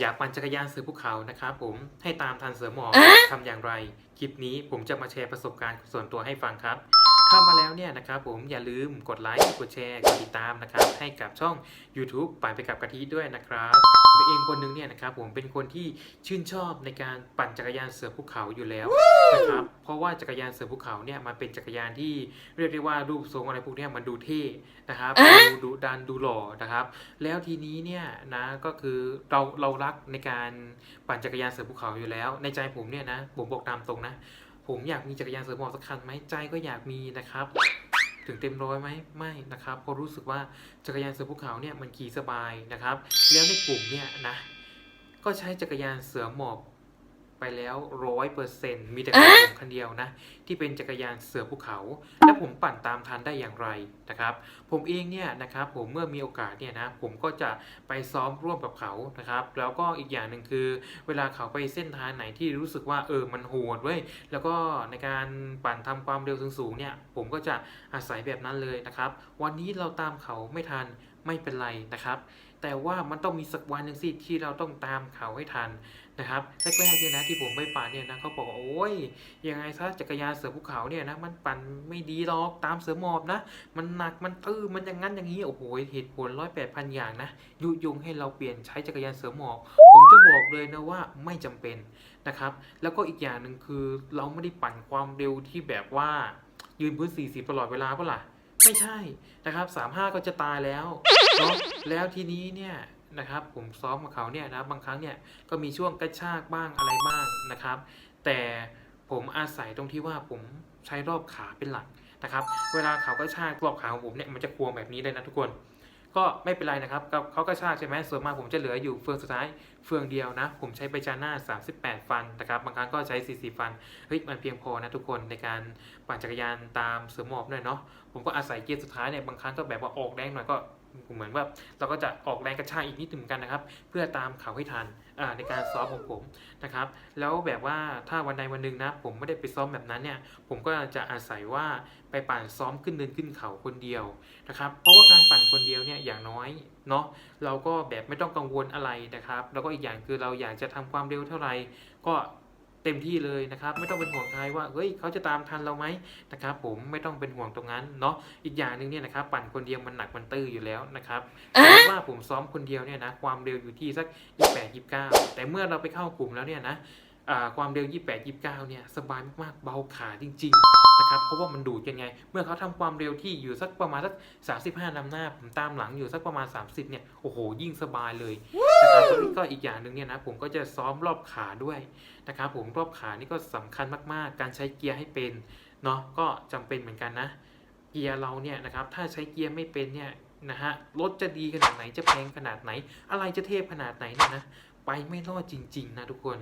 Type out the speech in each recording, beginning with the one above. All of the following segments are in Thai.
อยากปั่นจักรยานเสือภูเขานะครับผมให้ตามทันเสือหมอบทำอย่างไร คลิปนี้ผมจะมาแชร์ประสบการณ์ส่วนตัวให้ฟังครับ เข้ามาแล้วเนี่ยนะครับผมอย่าลืมกดไลค์กดแชร์กดติดตามนะครับให้กับช่อง YouTube ปั่นไปกับกะทิด้วยนะครับผมเองคนหนึงเนี่ยนะครับผมเป็นคนที่ชื่นชอบในการปั่นจักรยานเสือภูเขาอยู่แล้วนะครับเพราะว่าจักรยานเสือภูเขาเนี่ยมันเป็นจักรยานที่เรียกได้ว่ารูปทรงอะไรพวกเนี้ยมันดูเท่นะครับดูดุดันดูหล่อนะครับ แล้วทีนี้เนี่ยนะก็คือเราเรารักในการปั่นจักรยานเสือภูเขาอยู่แล้ว ในใจผมเนี่ยนะผมบอกตามตรงนะ ผมอยากมีจักรยานเสือหมอบสักคันไหมใจก็อยากมีนะครับ ถึงเต็มร้อยไหมไม่นะครับเพราะรู้สึกว่าจักรยานเสือภูเขาเนี่ยมันขี่สบายนะครับ แล้วในกลุ่มเนี่ยนะก็ใช้จักรยานเสือหมอบ ไปแล้วร้อยเปอร์เซ็นมีแต่ผมคันเดียวนะ ที่เป็นจักรยานเสือภูเขา แล้วผมปั่นตามทันได้อย่างไรนะครับ ผมเองเนี่ยนะครับผมเมื่อมีโอกาสเนี่ยนะผมก็จะไปซ้อมร่วมกับเขานะครับ แล้วก็อีกอย่างหนึ่งคือ เวลาเขาไปเส้นทางไหนที่รู้สึกว่าเออมันโหดเว้ยแล้วก็ในการปั่นทำความเร็วสูงๆเนี่ย ผมก็จะอาศัยแบบนั้นเลยนะครับ วันนี้เราตามเขาไม่ทันไม่เป็นไรนะครับ แต่ว่ามันต้องมีสักวันหนึ่งสิที่เราต้องตามเขาให้ทันนะครับแรกๆเนี่ยนะที่ผมไปปั่นเนี่ยนะเขาบอกว่าโอ้ยยังไงซะจักรยานเสือภูเขาเนี่ยนะมันปั่นไม่ดีหรอกตามเสือหมอบนะ มันหนักมันตื้อมันอย่างนั้นอย่างนี้โอ้โหเหตุผลร้อยแปดพันอย่างนะยุยงให้เราเปลี่ยนใช้จักรยานเสือหมอบ ผมจะบอกเลยนะว่าไม่จำเป็นนะครับ แล้วก็อีกอย่างหนึ่งคือเราไม่ได้ปั่นความเร็วที่แบบว่ายืนพื้น 40 ตลอดเวลาเปะล่า ไม่ใช่นะครับ35ก็จะตายแล้วเนาะแล้วทีนี้เนี่ยนะครับ ผมซ้อมกับเขาเนี่ยนะบางครั้งเนี่ยก็มีช่วงกระชากบ้างอะไรบ้างนะครับ แต่ผมอาศัยตรงที่ว่าผมใช้รอบขาเป็นหลักนะครับ เวลาเขากระชากรอบขาของผมเนี่ยมันจะควงแบบนี้เลยนะทุกคน ก็ไม่เป็นไรนะครับเขาก็ชากใช่ไหมส่วนมากผมจะเหลืออยู่เฟืองสุดท้ายเฟืองเดียวนะ ผมใช้ไปจาน่า38 ฟันนะครับบางครั้งก็ใช้ 40 ฟันเฮ้ยมันเพียงพอนะทุกคนในการปั่นจักรยานตามเสือหมอบหน่อยเนาะ ผมก็อาศัยเกียร์สุดท้ายเนี่ยบางครั้งก็แบบว่าออกแรงหน่อยก็เหมือนว่าเราก็จะออกแรงกระชากอีกนิดหนึ่งกันนะครับ เพื่อตามเขาให้ทันในการซ้อมของผมนะครับ แล้วแบบว่าถ้าวันใดวันหนึ่งนะ ผมไม่ได้ไปซ้อมแบบนั้นเนี่ย ผมก็จะอาศัยว่าไปปั่นซ้อมขึ้นเดินขึ้นเขาคนเดียวนะครับ เพราะว่าการปั่นคนเดียวเนี่ยอย่างน้อยเนาะเราก็แบบไม่ต้องกังวลอะไรนะครับ แล้วก็อีกอย่างคือเราอยากจะทำความเร็วเท่าไหร่ก็ เต็มที่เลยนะครับไม่ต้องเป็นห่วงใครว่าเฮ้ยเขาจะตามทันเราไหมนะครับผมไม่ต้องเป็นห่วงตรงนั้นเนาะอีกอย่างหนึ่งเนี่ยนะครับปั่นคนเดียวมันหนักมันตื้ออยู่แล้วนะครับแต่ว่าผมซ้อมคนเดียวเนี่ยนะความเร็วอยู่ที่สัก 28 29 แต่เมื่อเราไปเข้ากลุ่มแล้วเนี่ยนะอ่า ความเร็ว 28 29 เนี่ยสบายมากๆ เบาขาจริง ๆ นะครับ เพราะว่ามันดูดกันไง เมื่อเขาทำความเร็วที่อยู่สักประมาณสัก 35นำหน้า ผมตามหลังอยู่สักประมาณ 30 เนี่ย โอ้โห ยิ่งสบายเลยนะครับแล้วก็อีกอย่างหนึ่งเนี่ยนะ ผมก็จะซ้อมรอบขาด้วยนะครับผมรอบขานี่ก็สำคัญมากๆ การใช้เกียร์ให้เป็นเนาะ ก็จำเป็นเหมือนกันนะ เกียร์เราเนี่ยนะครับ ถ้าใช้เกียร์ไม่เป็นเนี่ยนะฮะ รถจะดีขนาดไหน จะแพงขนาดไหน อะไรจะเทพขนาดไหนเนี่ยนะ ไปไม่รอดจริง ๆ นะทุกคน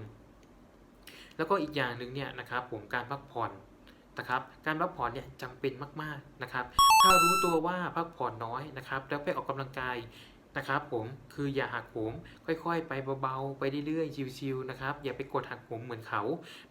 แล้วก็อีกอย่างหนึ่งเนี่ยนะครับผมการพักผ่อนนะครับการพักผ่อนเนี่ยจำเป็นมากๆนะครับ ถ้ารู้ตัวว่าพักผ่อนน้อยนะครับ แล้วไปออกกำลังกาย นะครับผมคืออย่าหักโหมค่อยๆ ไปเบาๆ ไปเรื่อยๆชิวๆนะครับอย่าไปกดหักโหมเหมือนเขา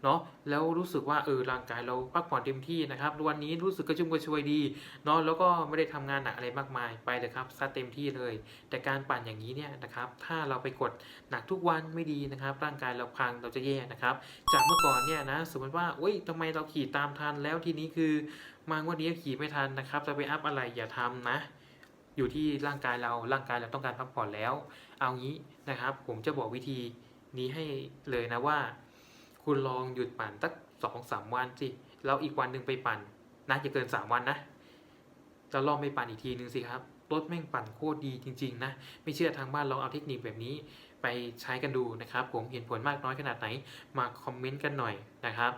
เนาะแล้วรู้สึกว่าเออร่างกายเราพักผ่อนเต็มที่นะครับวันนี้รู้สึกกระชุ่มกระชวยดีเนาะแล้วก็ไม่ได้ทำงานหนักอะไรมากมายไปเลยครับซัดเต็มที่เลย แต่การปั่นอย่างนี้เนี่ยนะครับถ้าเราไปกดหนักทุกวันไม่ดีนะครับ ร่างกายเราพังเราจะแย่นะครับจากเมื่อก่อนเนี่ยนะสมมติว่าอุ้ยทำไมเราขี่ตามทันแล้วทีนี้คือมางวันนี้ขี่ไม่ทันนะครับจะไปอัพอะไรอย่าทำนะ อยู่ที่ร่างกายเรา ร่างกายเราต้องการพักผ่อนแล้ว เอางี้นะครับ ผมจะบอกวิธีนี้ให้เลยนะว่า คุณลองหยุดปั่นสักสองสามวันสิ แล้วอีกวันหนึ่งไปปั่นนะจะเกินสามวันนะแล้วลองไปปั่นอีกทีหนึ่งสิครับ รถแม่งปั่นโคตรดีจริงๆนะ ไม่เชื่อทางบ้านลองเอาเทคนิคแบบนี้ ไปใช้กันดูนะครับ ผมเห็นผลมากน้อยขนาดไหน มาคอมเมนต์กันหน่อยนะครับ